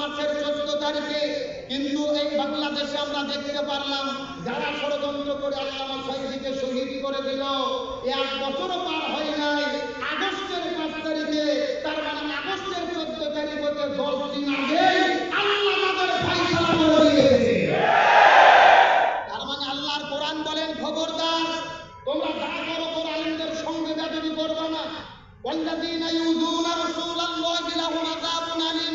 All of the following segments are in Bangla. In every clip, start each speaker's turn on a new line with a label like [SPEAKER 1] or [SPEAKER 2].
[SPEAKER 1] মাসের চোদ্দ তারিখে কিন্তু এই বাংলাদেশে আমরা দেখতে পারলাম যারা ষড়যন্ত্র করে আল্লামা সাইদিকে শহীদ করে দিল এক বছরও পার হয় নাই আগস্টের পাঁচ তারিখে তার মানে আগস্টের চোদ্দ তারিখ হতে দশ দিন আগে আল্লাহ তাদের ফাইসলা করে দিয়েছে তার মানে আল্লাহর কোরআন বলেন খবরদার তোমরা যা করো কোরআনদের সঙ্গে বেদবি করবে না والذين يؤذون رسول الله لهم عذاب أليم لهم عذاب عظيم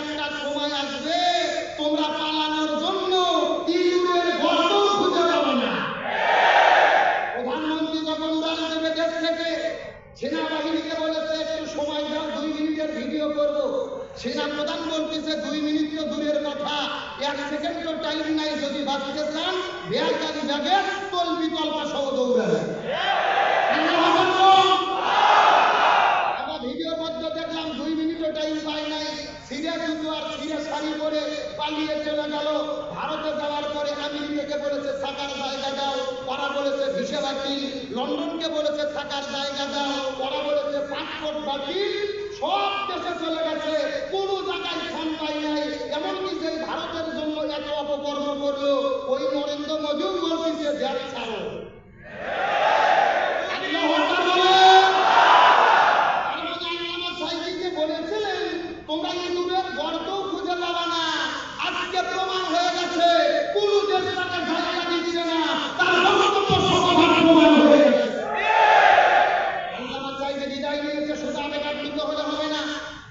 [SPEAKER 1] একটা সময় আসবে, তোমরা পালানোর জন্য ইউরের গর্ত খুঁজে পাবে না। প্রধানমন্ত্রী যখন দল দেবে দেশ সেনাবাহিনীকে বলেছে, একটু সময় দাও, দুই মিনিটের ভিডিও করব। সেনা প্রধান বলতেছে, দুই মিনিট তো দূরের কথা। এক সেকেন্ডও টাইম নাই, যদি বাঁচতে চান বেয়াকারি ব্যাগে তল বিকল্প সহ দৌড়াবে ভিডিওর মধ্যে দেখলাম, দুই মিনিটও টাইম পাই নাই। জুতো আর শাড়ি পালিয়ে চলে গেল। ভারতে যাওয়ার পরে বলেছে, থাকার জায়গা দাও। বলেছে লন্ডনকে বলেছে, থাকার জায়গা দাও। ওরা বলেছে, পাসপোর্ট বাতিল। সব দেশে চলে গেছে। কোন জায়গায় স্থান পাই নাই। এমনকি যে ভারতের জন্য এত অপকর্ম করল, ওই নরেন্দ্র মোদীও বলছে যে ছাড়ো আল্লাহু আকবার বলেন। তার মানে আল্লামা সাইদিকে বলেছিলেন তোমরা ইঁদুরের গর্তও খুঁজে পাবা না আজকে প্রমাণ হয়ে গেছে কোন দেশ তাকে জায়গা দিচ্ছে না তার বক্তব্য শতভাগ প্রমাণ হয়ে গেছে আল্লামা সাইদি বিদায় নিয়েছে শুধু আবেগান্বিত হলে হবে না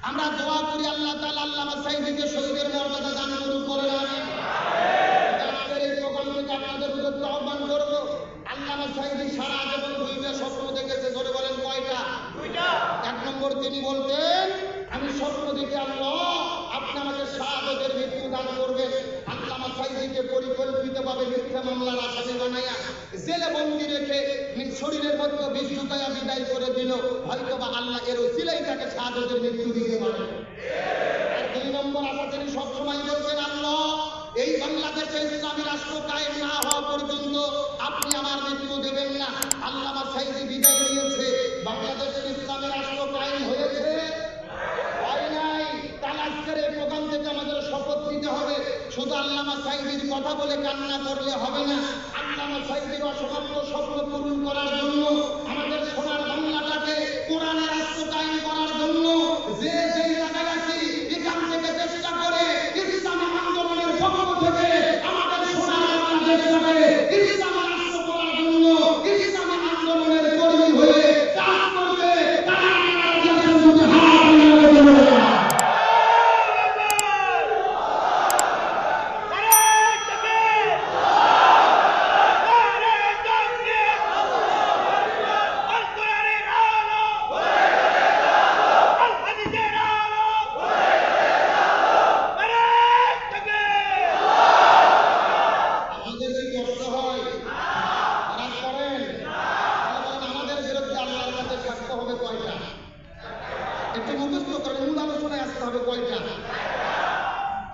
[SPEAKER 1] আমরা দোয়া করি আল্লাহ তাআলা আল্লামা সাইদিকে শহীদের মর্যাদা দান করুন করে আমিন আজকের এই প্রোগ্রাম থেকে আপনাদের বিরুদ্ধে আহ্বান করব আল্লামা সাইদি সারা জীবন দুইটা স্বপ্ন দেখেছে ধরে বলেন কয়টা এক নম্বর তিনি বলতেন আমি স্বপ্ন দেখে আল্লাহ আপনি আমাকে শাহাদতের মৃত্যু দান করবেন আল্লামা সাইদিকে পরিকল্পিতভাবে মিথ্যা মামলার আসামি বানাইয়া জেলে বন্দি রেখে শরীরের মধ্যে বিষ বিদায় করে দিল। হয়তো বা আল্লাহ এর ওসিলাই তাকে শাহাদতের মৃত্যু দিতে পারে। দুই নম্বর আশা তিনি সবসময় বলছেন, আল্লাহ, এই বাংলাদেশে ইসলামী রাষ্ট্র কায়েম না হওয়া পর্যন্ত আপনি আমার মৃত্যু দেবেন না। আল্লাহ সাইদি বিদায় নিয়েছে বাংলাদেশে ইসলামী রাষ্ট্র কায়েম হয়েছে হয় নাই তাহলে আজকের এই প্রোগ্রাম থেকে আমাদের শপথ নিতে হবে শুধু আল্লামা সাইদির কথা বলে কান্না করলে হবে না। আল্লামা সাইদির অসমাপ্ত স্বপ্ন পূরণ করার জন্য আমাদের সোনার বাংলাটাকে কোরআনের রাষ্ট্র কায়েম করার জন্য যে যেই জায়গায় আছি এখান থেকে চেষ্টা করে ইসলামী আন্দোলনের পক্ষ থেকে আমাদের সোনার বাংলাদেশটাকে ইসলামী রাষ্ট্র করার জন্য ইসলামী আন্দোলনের কর্মী হয়ে কাজ করবে তারা আমাদের সাথে হাত মিলাবে বলে। আমাদের কি কষ্ট হয় খারাপ করেন তাহলে আমাদের বিরুদ্ধে আল্লাহর কাছে থাকতে হবে কয়টা একটু মুখস্থ করেন মূল আলোচনায় আসতে হবে কয়টা?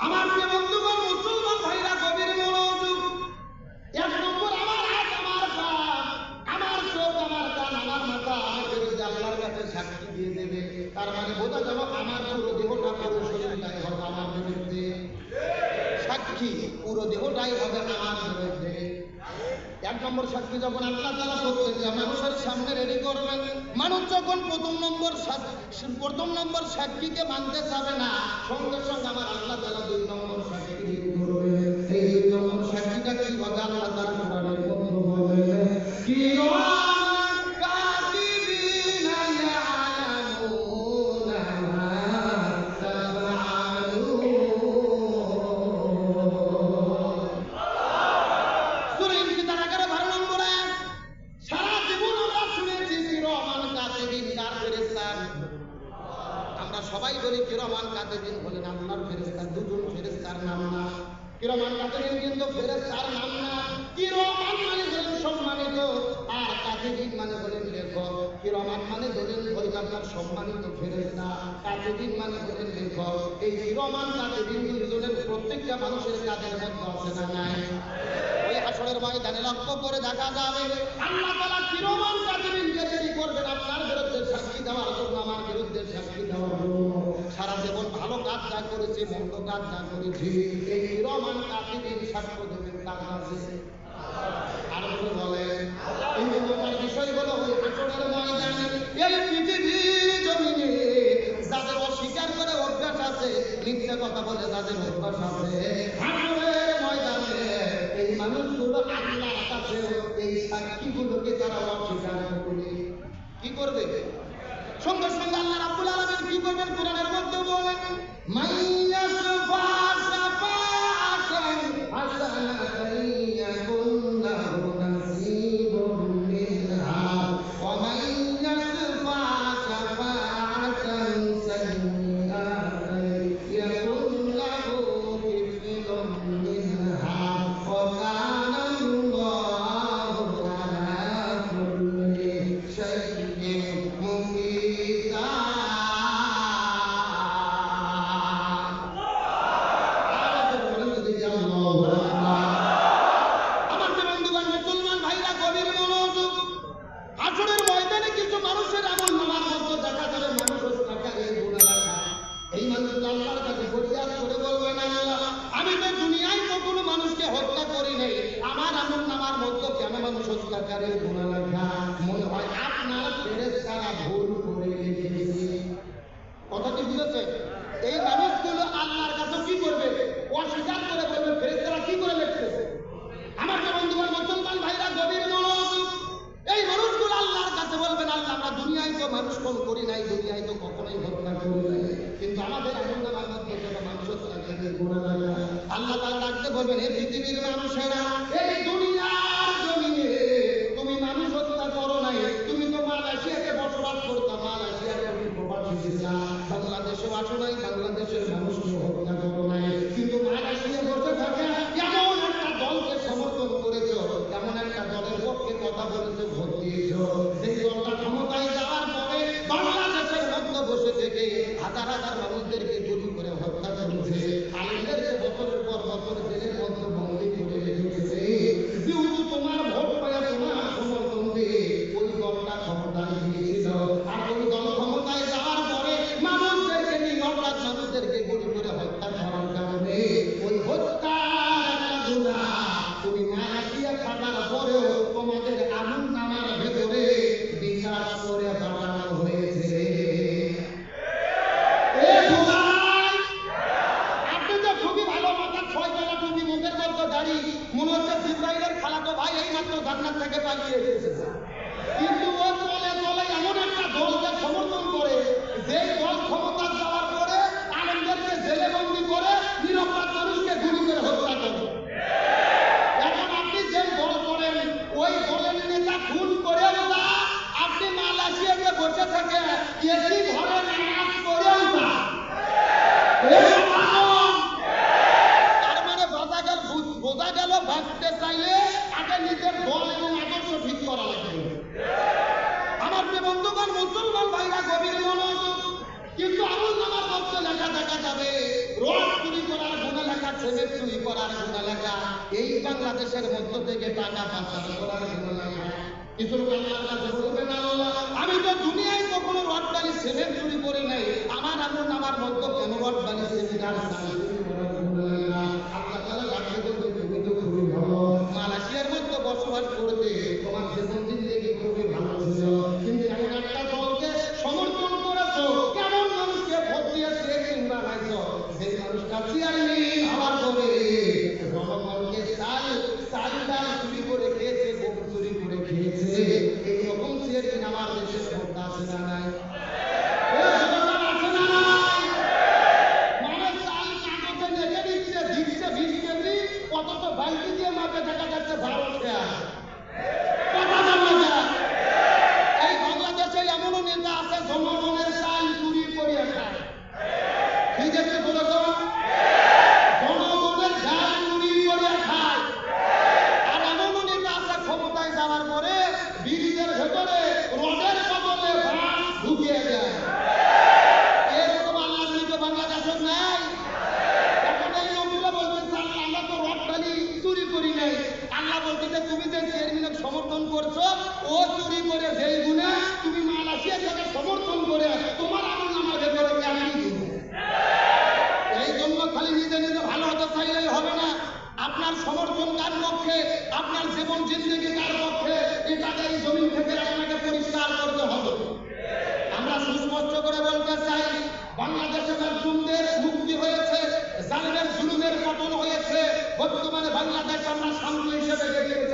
[SPEAKER 1] আমার প্রিয় বন্ধুগণ, মুসলমান ভাইরা, গভীর মনোযোগ। এক নম্বর, আমার হাত, আমার পা, আমার চোখ, আমার কান, আমার মাথা আমার বিরুদ্ধে আল্লাহর কাছে সাক্ষী দিয়ে দেবে, তার মানে বোঝা যাবে আমার পুরো দেহটা পুরো শরীরটাই হবে আমার বিরুদ্ধে। সাক্ষী, পুরো দেহটাই হবে আমার বিরুদ্ধে। এক নম্বর শাস্তি যখন আল্লাহ তালা করতে যে, মানুষের সামনে রেডি করবেন মানুষ যখন প্রথম নম্বর প্রথম নম্বর সাক্ষীকে মানতে যাবে না, সঙ্গে সঙ্গে আমার আল্লাহ তালা দুই নম্বর সাক্ষী করবে। এই দুই নম্বর সাক্ষীটা কি? শরীফ কিরমান কাতেবিন বলেন আল্লাহর ফেরেস্তা দুজন ফেরেস্তার নাম না। কিরমান কাতেবিন কিন্তু ফেরেস্তার নাম না। কিরমান মানে হলেন সম্মানিত, আর কাতেবিন মানে হলেন লেখক। কিরমান মানে হলেন ওই আপনার সম্মানিত ফেরেস্তা কাতেবিন মানে হলেন লেখক। এই কিরমান কাতেবিন দুজনের প্রত্যেকটা মানুষের কাজের মধ্যে আছে নাই? ময়দানে লক্ষ্য করে দেখা যাবে। আল্লাহ তালা কিরমান কাজের ইঞ্জিনিয়ারিং করবেন, আপনার বিরুদ্ধে শাস্তি দেওয়ার জন্য, আমার বিরুদ্ধে শাস্তি দেওয়ার জন্য। সারা জীবন ভালো কাজ যা করেছে, মন্দ কাজ যা করেছে, এই কিরমান কাজের সাক্ষ্য দেবেন তার কাছে আর বলে এই তোমার বিষয়গুলো হয়ে পেটনের ময়দানে, এই পৃথিবী জমিনে যাদের অস্বীকার করে অভ্যাস আছে, মিথ্যা কথা বলে যাদের অভ্যাস আছে। তারা কি গুলোকে তারা অস্বীকার কি করবে? সুন্দর সঙ্গে declarar agora eu টাকা করার জন্য আমি তো দুনিয়ায় কখনো রড বালি সেভেন চুরি করি নাই। আমার আমন আমার মধ্যে কেন রড সেভেন আর ईजेमा पे धकाधक से भारत गया। Dios